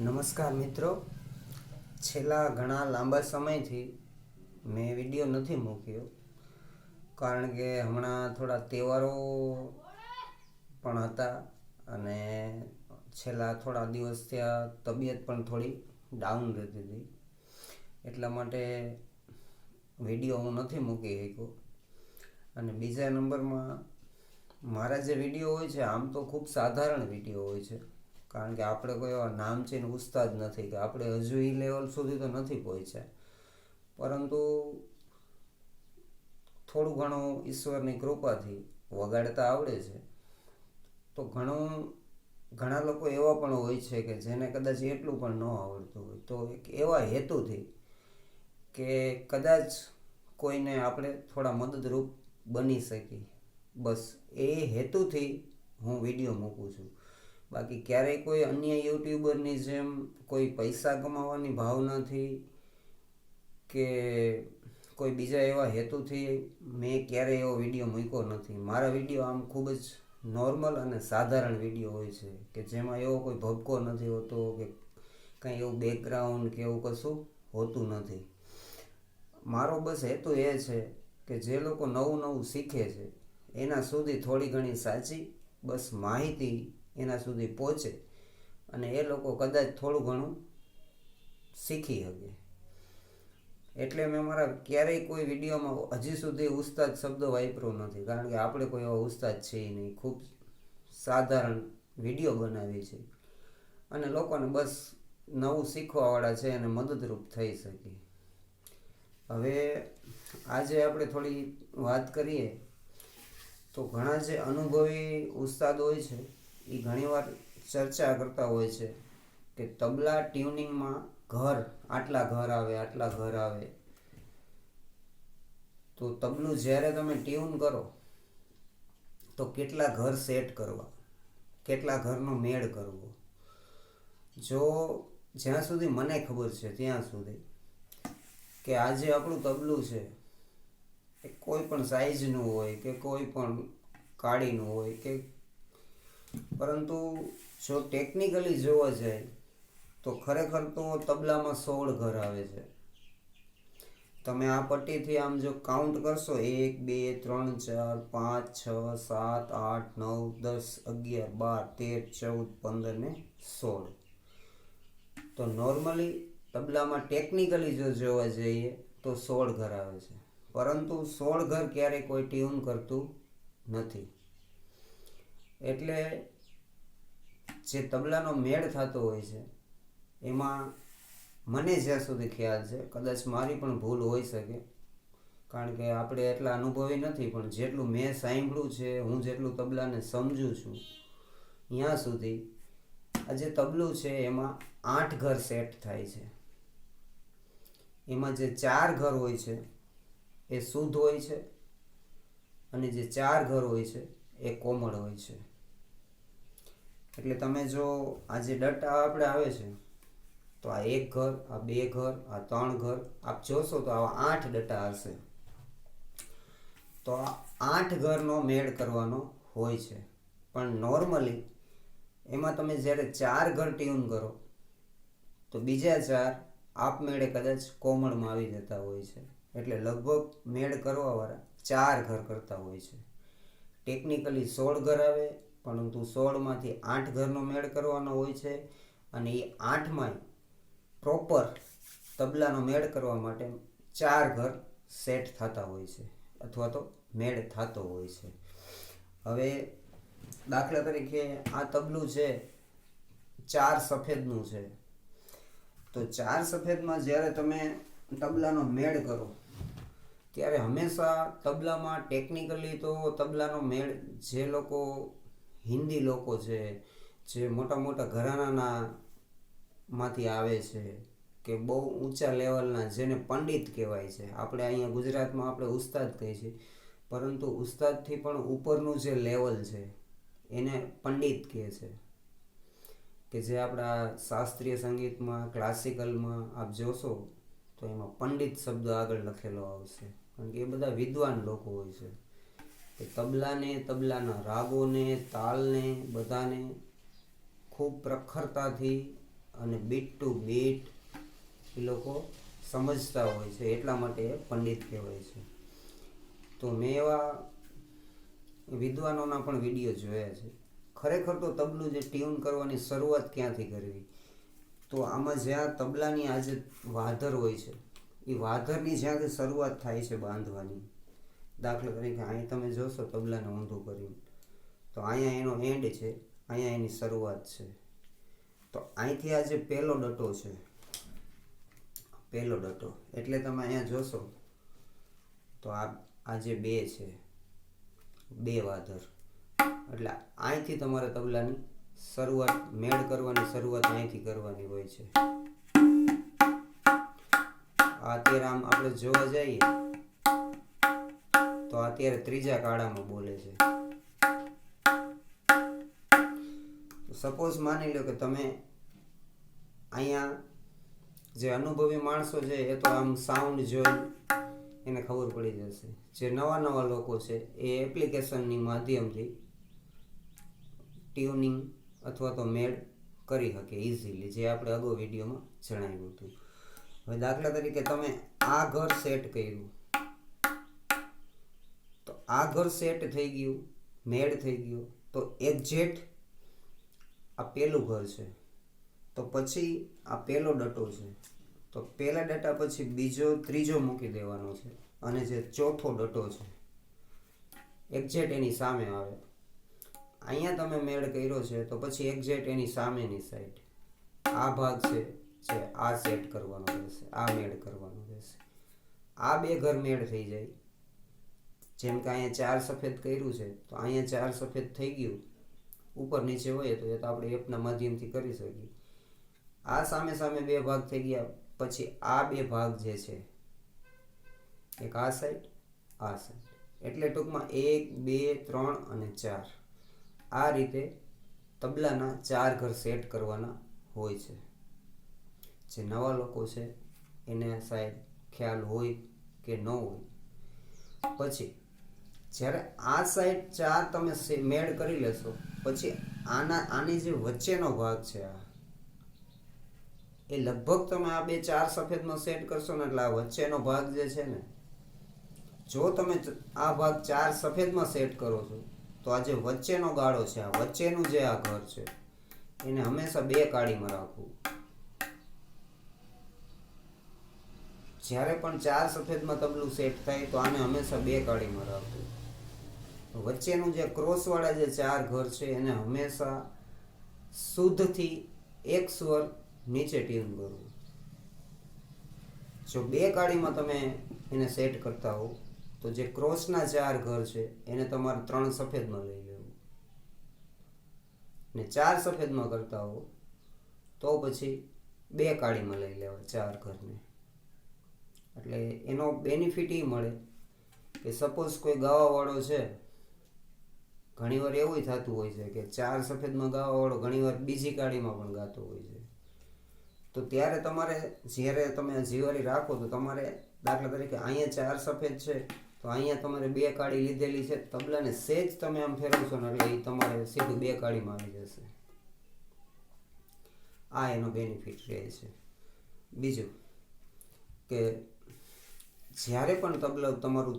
નમસ્કાર મિત્રો. છેલ્લા ઘણા લાંબા સમયથી મેં વીડિયો નથી મૂક્યો. કારણ કે હમણાં થોડા તહેવારો પણ હતા અને છેલ્લા થોડા દિવસ ત્યાં તબિયત પણ થોડી ડાઉન રહેતી હતી. એટલા માટે વીડિયો હું નથી મૂકી શક્યો. અને બીજા નંબરમાં મારા જે વીડિયો હોય છે, આમ તો ખૂબ સાધારણ વીડિયો હોય છે. કારણ કે આપણે કોઈ એવા નામચીન ઉસ્તાદ નથી કે આપણે હજુ એ લેવલ સુધી તો નથી પહોંચ્યા. પરંતુ થોડું ઘણું ઈશ્વરની કૃપાથી વગાડતા આવડે છે. તો ઘણું, ઘણા લોકો એવા પણ હોય છે કે જેને કદાચ એટલું પણ ન આવડતું હોય. તો એક એવા હેતુથી કે કદાચ કોઈને આપણે થોડા મદદરૂપ બની શકીએ. બસ એ હેતુથી હું વીડિયો મૂકું છું. બાકી ક્યારેય કોઈ અન્ય યુટ્યુબરની જેમ કોઈ પૈસા કમાવાની ભાવનાથી કે કોઈ બીજા એવા હેતુથી મેં ક્યારેય એવો વીડિયો મૂક્યો નથી. મારા વીડિયો આમ ખૂબ જ નોર્મલ અને સાધારણ વીડિયો હોય છે કે જેમાં એવો કોઈ ભપકો નથી હોતો કે કંઈ એવું બેકગ્રાઉન્ડ કે એવું કશું હોતું નથી. મારો બસ હેતુ એ છે કે જે લોકો નવું નવું શીખે છે, એના સુધી થોડી ઘણી સાચી બસ માહિતી એના સુધી પહોંચે અને એ લોકો કદાચ થોડું ઘણું શીખી શકે. એટલે મેં મારા ક્યારેય કોઈ વિડીયોમાં હજી સુધી ઉસ્તાદ શબ્દ વાપર્યો નથી, કારણ કે આપણે કોઈ એવા ઉસ્તાદ છે નહીં. ખૂબ સાધારણ વીડિયો બનાવી છે અને લોકોને બસ નવું શીખવાવાળા છે અને મદદરૂપ થઈ શકે. હવે આજે આપણે થોડી વાત કરીએ તો ઘણા જે અનુભવી ઉસ્તાદ હોય છે એ ઘણીવાર ચર્ચા કરતા હોય છે કે તબલા ટ્યુનિંગમાં ઘર, આટલા ઘર આવે, આટલા ઘર આવે. તો તબલું જ્યારે તમે ટ્યુન કરો, તો કેટલા ઘર સેટ કરવા? કેટલા ઘરનો મેળ કરવો? જો જ્યાં સુધી મને ખબર છે ત્યાં સુધી કે આજે આપણું તબલું છે, એ કોઈ પણ સાઈઝનું હોય કે કોઈ પણ કાળીનું હોય કે પરંતુ જો ટેકનિકલી જોવા જાય, તો ખરેખર તો તબલામાં સોળ ઘર આવે છે. તમે આ પટ્ટીથી આમ જો કાઉન્ટ કરશો, એક, બે, ત્રણ, ચાર, પાંચ, છ, સાત, આઠ, નવ, દસ, અગિયાર, બાર, તેર, ચૌદ, પંદર ને સોળ. તો નોર્મલી તબલામાં ટેકનિકલી જો જોવા જઈએ, તો સોળ ઘર આવે છે. પરંતુ સોળ ઘર ક્યારેય કોઈ ટ્યુન કરતું નથી. એટલે જે તબલાનો મેળ થતો હોય છે, એમાં મને જ્યાં સુધી ખ્યાલ છે, કદાચ મારી પણ ભૂલ હોઈ શકે. કારણ કે આપણે એટલા અનુભવી નથી, પણ જેટલું મેં સાંભળ્યું છે, હું જેટલું તબલાને સમજું છું ત્યાં સુધી આ જે તબલું છે, એમાં આઠ ઘર સેટ થાય છે. એમાં જે ચાર ઘર હોય છે, એ શુદ્ધ હોય છે, અને જે ચાર ઘર હોય છે એ કોમળ હોય છે. એટલે તમે જો આ જે ડટ્ટા આપણે આવે છે, તો આ એક ઘર, આ બે ઘર, આ ત્રણ ઘર, આપ જોશો તો આવા આઠ ડટ્ટા હશે. તો આ આઠ ઘરનો મેળ કરવાનો હોય છે. પણ નોર્મલી એમાં તમે જ્યારે ચાર ઘર ટ્યુન કરો, તો બીજા ચાર આપમેળે કદાચ કોમળમાં આવી જતા હોય છે. એટલે લગભગ મેળ કરવાવાળા ચાર ઘર કરતા હોય છે. ટેકનિકલી સોળ ઘર આવે, પરંતુ સોળમાંથી આઠ ઘરનો મેળ કરવાનો હોય છે અને એ આઠમાંય પ્રોપર તબલાનો મેળ કરવા માટે ચાર ઘર સેટ થતા હોય છે, અથવા તો મેળ થતો હોય છે. હવે દાખલા તરીકે આ તબલું છે ચાર સફેદનું છે. તો ચાર સફેદમાં જ્યારે તમે તબલાનો મેળ કરો ત્યારે હંમેશા તબલામાં ટેકનિકલી તો તબલાનો મેળ જે લોકો, હિન્દી લોકો છે, જે મોટા મોટા ઘરાનાના માંથી આવે છે, કે બહુ ઊંચા લેવલના જેને પંડિત કહેવાય છે. આપણે અહીંયા ગુજરાતમાં આપણે ઉસ્તાદ કહીએ છીએ. પરંતુ ઉસ્તાદથી પણ ઉપરનું જે લેવલ છે, એને પંડિત કહે છે. કે જે આપણા શાસ્ત્રીય સંગીતમાં ક્લાસિકલમાં આપ જોશો તો એમાં પંડિત શબ્દ આગળ લખેલો આવશે. કારણ કે એ બધા વિદ્વાન લોકો હોય છે. એ તબલાને, તબલાના રાગોને, તાલને, બધાને ખૂબ પ્રખરતાથી અને બીટ ટુ બીટ એ લોકો સમજતા હોય છે. એટલા માટે એ પંડિત કહેવાય છે. તો મેં એવા વિદ્વાનોના પણ વીડિયો જોયા છે. ખરેખર તો તબલું જે ટ્યુન કરવાની શરૂઆત ક્યાંથી કરવી? તો આમાં જ્યાં તબલાની આજે વાધર હોય છે, એ વાધરની જ્યાંથી શરૂઆત થાય છે બાંધવાની, દાખલા તરીકે અહીં તમે જોશો તબલાને ઊંધું કરીને, તો અહીંયા એનો એન્ડ છે, અહીંયા એની શરૂઆત છે. તો અહીંથી આ જે પહેલો ડટો છે, પહેલો ડટો, એટલે તમે અહીંયા જોશો, તો આ આ જે બે છે, બે વાધર, એટલે અહીંથી તમારે તબલાની શરૂઆત મેળ કરવાની શરૂઆત અહીંથી કરવાની હોય છે. અત્યારે આમ આપણે જોવા જઈએ તો અત્યારે ત્રીજા કાળામાં બોલે છે. સપોઝ માની લો કે તમે અહીંયા જે અનુભવી માણસો છે એ તો આમ સાઉન્ડ જોઈ એને ખબર પડી જશે. જે નવા નવા લોકો છે એ એપ્લિકેશનની માધ્યમથી ટ્યુનિંગ અથવા તો મેળ કરી શકે ઇઝીલી જે આપણે અગાઉ વિડીયોમાં જણાવ્યું હતું. હવે દાખલા તરીકે તમે આ ઘર સેટ કર્યું. તો આ ઘર સેટ થઈ ગયું, મેળ થઈ ગયું, તો એક્ઝેટ આ પહેલું ઘર છે. તો પછી આ પહેલો ડટો છે. તો પહેલા ડટા પછી બીજો, ત્રીજો મૂકી દેવાનો છે. અને જે ચોથો ડટો છે એક્ઝેટ એની સામે આવે. અહીંયા તમે મેળ કર્યો છે, તો પછી એક્ઝેક્ટ એની સામેની સાઈડ આ ભાગ છે, જે આ સેટ કરવાનો રહેશે, આ મેળ કરવાનો રહેશે. આ બે ઘર મેળ થઈ જાય. જેમ કે અહીંયા ચાર સફેદ કર્યું છે, તો અહીંયા ચાર સફેદ થઈ ગયું. ઉપર નીચે હોય તો એ તો આપણે એપના માધ્યમથી કરી શકીએ. આ સામે સામે બે ભાગ થઈ ગયા, પછી આ બે ભાગ જે છે, એક આ સાઈડ આ સાઈડ એટલે ટૂંકમાં એક, બે, ત્રણ અને ચાર. આ રીતે તબલાના ચાર ઘર સેટ કરવાના હોય છે. જે નવા લોકો છે, એને સાહેબ ખ્યાલ હોય કે ન હોય. પછી, જ્યારે આ સાઈડ ચાર તમે મેળ કરી લેશો, પછી આના, આની જે વચ્ચેનો ભાગ છે આ, એ લગભગ તમે આ બે ચાર સફેદમાં સેટ કરશો ને એટલે આ વચ્ચેનો ભાગ જે છે ને, જો તમે આ ભાગ ચાર સફેદમાં સેટ કરો છો તો આ જે વચ્ચેનો ગાળો છે, આ વચ્ચેનું જે આ ઘર છે, એને હંમેશા બે કાળીમાં રાખવું. જ્યારે પણ ચાર સફેદમાં તબલું સેટ થાય, તો આને હંમેશા બે કાળીમાં રાખવું. વચ્ચેનું જે ક્રોસવાળા જે ચાર ઘર છે, એને હંમેશા શુદ્ધથી એક સ્વર નીચે ટ્યુન કરવું. જો બે કાળીમાં તમે એને સેટ કરતા હો તો જે ક્રોસના ચાર ઘર છે, એને તમારે ત્રણ સફેદમાં લઈ લેવું. ને ચાર સફેદમાં કરતા હો, તો પછી બે કાળીમાં લઈ લેવા ચાર ઘરને. એટલે એનો બેનિફિટ એ મળે કે સપોઝ કોઈ ગાવાવાળો છે, ઘણીવાર એવું થતું હોય છે કે ચાર સફેદમાં ગાવાવાળો ઘણીવાર બીજી કાળીમાં પણ ગાતો હોય છે. તો ત્યારે તમારે જ્યારે તમે જીવારી રાખો તો તમારે દાખલા તરીકે અહીંયા ચાર સફેદ છે તો અહીંયા તમારે બે કાળી લીધેલી છે. તબલાને સેજ તમે આમ ફેરવશો ને એટલે એ તમારે સીધું બે કાળીમાં આવી જશે. આ એનો બેનિફિટ રહે છે. બીજું કે જ્યારે પણ તબલું તમારું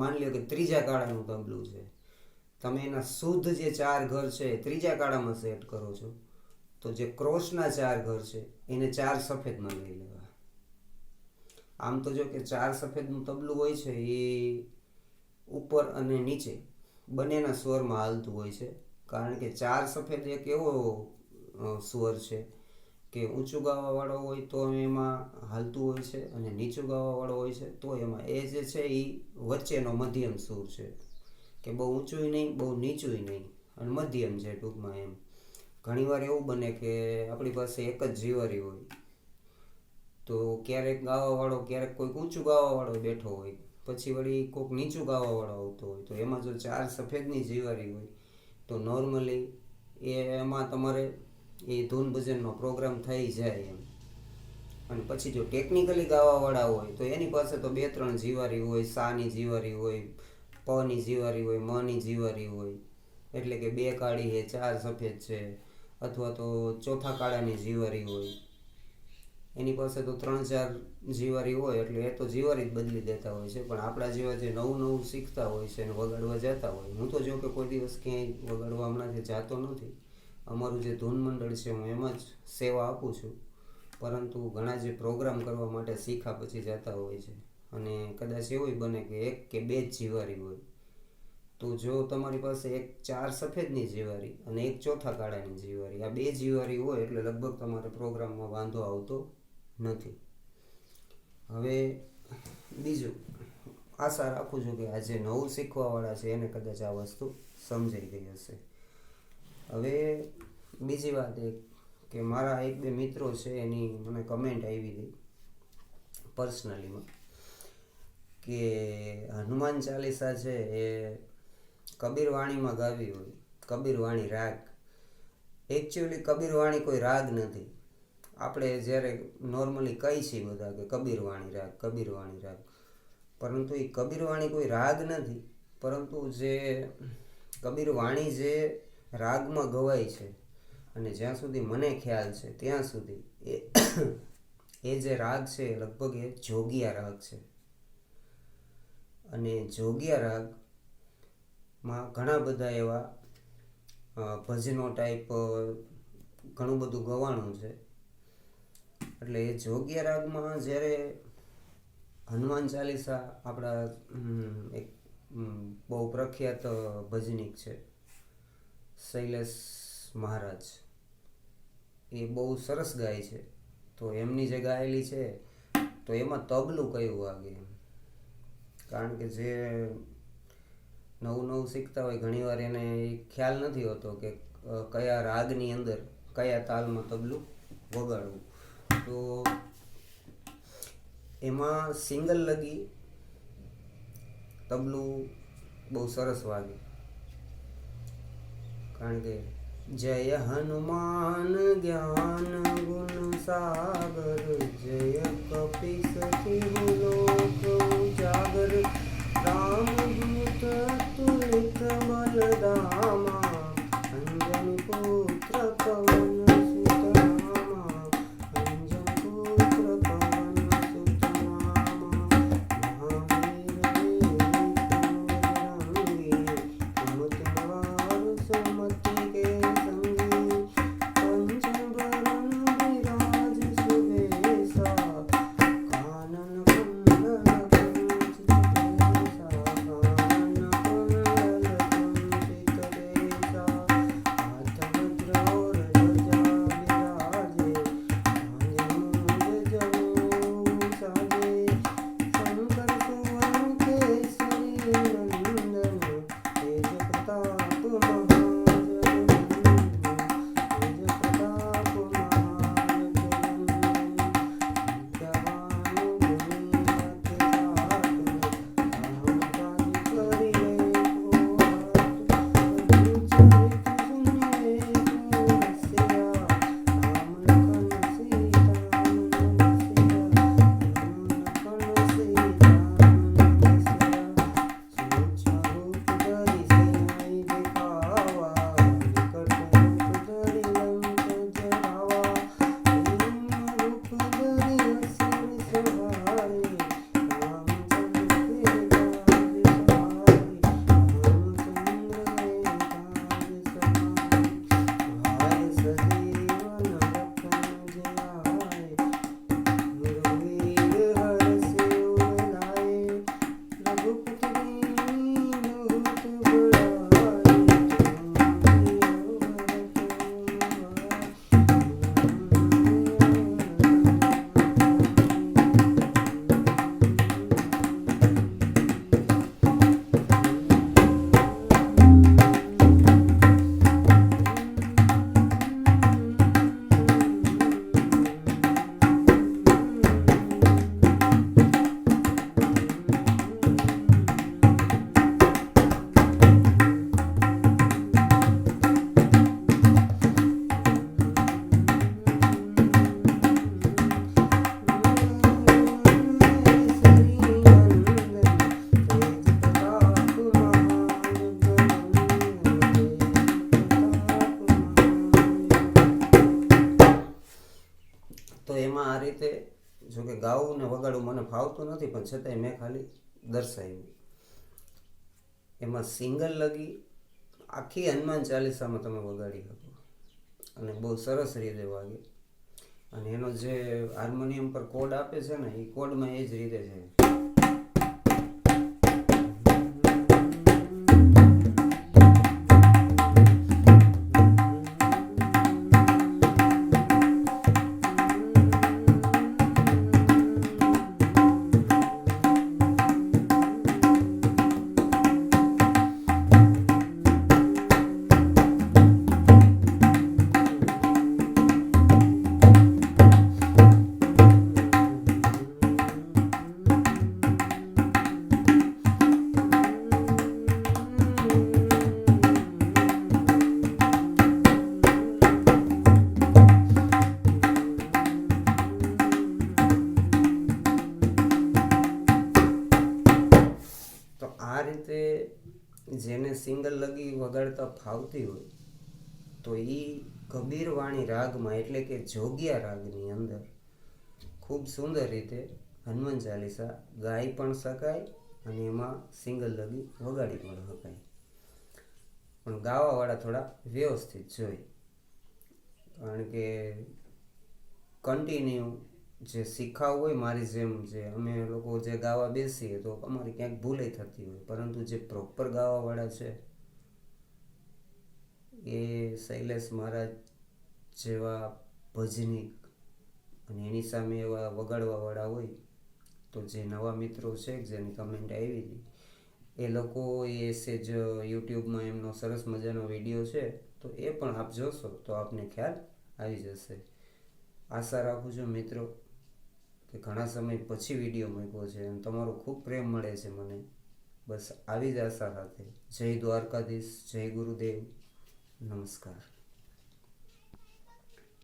માની લો કે ત્રીજા કાળાનું તબલું છે, તમે એના શુદ્ધ જે ચાર ઘર છે ત્રીજા કાળામાં સેટ કરો છો, તો જે ક્રોસના ચાર ઘર છે, એને ચાર સફેદમાં લઈ લેવા આમ તો જો કે ચાર સફેદનું તબલું હોય છે, એ ઉપર અને નીચે બંનેના સ્વરમાં હાલતું હોય છે. કારણ કે ચાર સફેદ એક એવો સ્વર છે કે ઊંચું ગાવાવાળો હોય તો એમાં હાલતું હોય છે અને નીચું ગાવાવાળો હોય છે તો એમાં એ જે છે એ વચ્ચેનો મધ્યમ સૂર છે. કે બહુ ઊંચુંય નહીં, બહુ નીચુંય નહીં અને મધ્યમ છે ટૂંકમાં એમ. ઘણીવાર એવું બને કે આપણી પાસે એક જ જીવારી હોય તો ક્યારેક ગાવાવાળો, ક્યારેક કોઈક ઊંચું ગાવાવાળો બેઠો હોય, પછી વળી કોઈક નીચું ગાવાવાળો આવતો હોય, તો એમાં જો ચાર સફેદની જીવારી હોય, તો નોર્મલી એ એમાં તમારે એ ધૂન ભજનનો પ્રોગ્રામ થઈ જાય એમ. અને પછી જો ટેકનિકલી ગાવાવાળા હોય, તો એની પાસે તો બે ત્રણ જીવારી હોય, સાની જીવારી હોય, પની જીવારી હોય, મની જીવારી હોય, એટલે કે બે કાળી છે, ચાર સફેદ છે, અથવા તો ચોથા કાળાની જીવારી હોય એની પાસે તો ત્રણ ચાર જીવારી હોય એટલે એ તો જીવારી જ બદલી દેતા હોય છે. પણ આપણા જેવા જે નવું નવું શીખતા હોય છે અને વગાડવા જતા હોય, હું તો જો કે કોઈ દિવસ ક્યાંય વગાડવા હમણાંથી જાતો નથી. અમારું જે ધૂન મંડળ છે, હું એમાં જ સેવા આપું છું. પરંતુ ઘણા જે પ્રોગ્રામ કરવા માટે શીખા પછી જતા હોય છે. અને કદાચ એવું બને કે એક કે બે જ જીવારી હોય. તો જો તમારી પાસે એક ચાર સફેદની જીવારી અને એક ચોથા કાળાની જીવારી, આ બે જીવારી હોય એટલે લગભગ તમારે પ્રોગ્રામમાં વાંધો આવતો નથી. હવે બીજું, આશા રાખું છું કે આ જે નવું શીખવાવાળા છે, એને કદાચ આ વસ્તુ સમજાઈ ગઈ હશે. હવે બીજી વાત એક કે મારા એક બે મિત્રો છે, એની મને કમેન્ટ આવી હતી પર્સનલીમાં કે હનુમાન ચાલીસા છે એ કબીરવાણીમાં ગાવી હોય, કબીરવાણી રાગ. એકચ્યુઅલી કબીરવાણી કોઈ રાગ નથી. આપણે જ્યારે નોર્મલી કહી છીએ બધા કે કબીરવાણી રાગ કબીરવાણી રાગ. પરંતુ એ કબીરવાણી કોઈ રાગ નથી. પરંતુ જે કબીરવાણી જે રાગમાં ગવાય છે અને જ્યાં સુધી મને ખ્યાલ છે ત્યાં સુધી એ એ જે રાગ છે લગભગ એ જોગિયા રાગ છે. અને જોગિયા રાગમાં ઘણા બધા એવા ભજનો ટાઈપ ઘણું બધું ગવાણું છે. એટલે એ જોગ્ય રાગમાં જ્યારે હનુમાન ચાલીસા આપણા એક બહુ પ્રખ્યાત ભજનીક છે, શૈલેષ મહારાજ. એ બહુ સરસ ગાય છે. તો એમની જે ગાયેલી છે, તો એમાં તબલું કયું વાગે? કારણ કે જે નવું નવું શીખતા હોય, ઘણીવાર એને ખ્યાલ નથી હોતો કે કયા રાગની અંદર, કયા તાલમાં તબલું વગાડવું. તો એમાં સિંગલ લગી તબલું બહુ સરસ વાગે. કારણ કે જય હનુમાન જ્ઞાન ગુણ સાગર, જય કપિસ લોક ઉજાગર, રામ દૂત તુલિત બલદામા નથી પણ છતાંય મેં ખાલી દર્શાવ્યું. એમાં સિંગલ લગી આખી હનુમાન ચાલીસામાં તમે વગાડી શકો. અને બહુ સરસ રીતે વાગે. અને એનો જે હાર્મોનિયમ પર કોડ આપે છે ને, એ કોડમાં એ જ રીતે છે વગાડતા ફાવતી હોય, તો એ કબીરવાણી રાગમાં, એટલે કે જોગિયા રાગની અંદર, ખૂબ સુંદર રીતે હનુમાન ચાલીસા ગાઈ પણ શકાય અને એમાં સિંગલ લગી વગાડી પણ શકાય. પણ ગાવાવાળા થોડા વ્યવસ્થિત જોઈ. કારણ કે કન્ટિન્યુ જે શીખાવું હોય, મારી જેમ જે અમે લોકો જે ગાવા બેસીએ તો અમારી ક્યાંક ભૂલે થતી હોય, પરંતુ જે પ્રોપર ગાવાવાળા છે એ શૈલેષ મહારાજ જેવા ભજનીક અને એની સામે એવા વગાડવાવાળા હોય, તો જે નવા મિત્રો છે, જેની કમેન્ટ આવી હતી, એ લોકો એ સેજ યુટ્યુબમાં એમનો સરસ મજાનો વીડિયો છે, તો એ પણ આપ જોશો, તો આપને ખ્યાલ આવી જશે. આશા રાખું છું મિત્રો કે ઘણા સમય પછી વીડિયો મૂક્યો છે અને તમારો ખૂબ પ્રેમ મળે છે મને. બસ આવી જ આશા સાથે. જય દ્વારકાધીશ, જય ગુરુદેવ. નમસ્કાર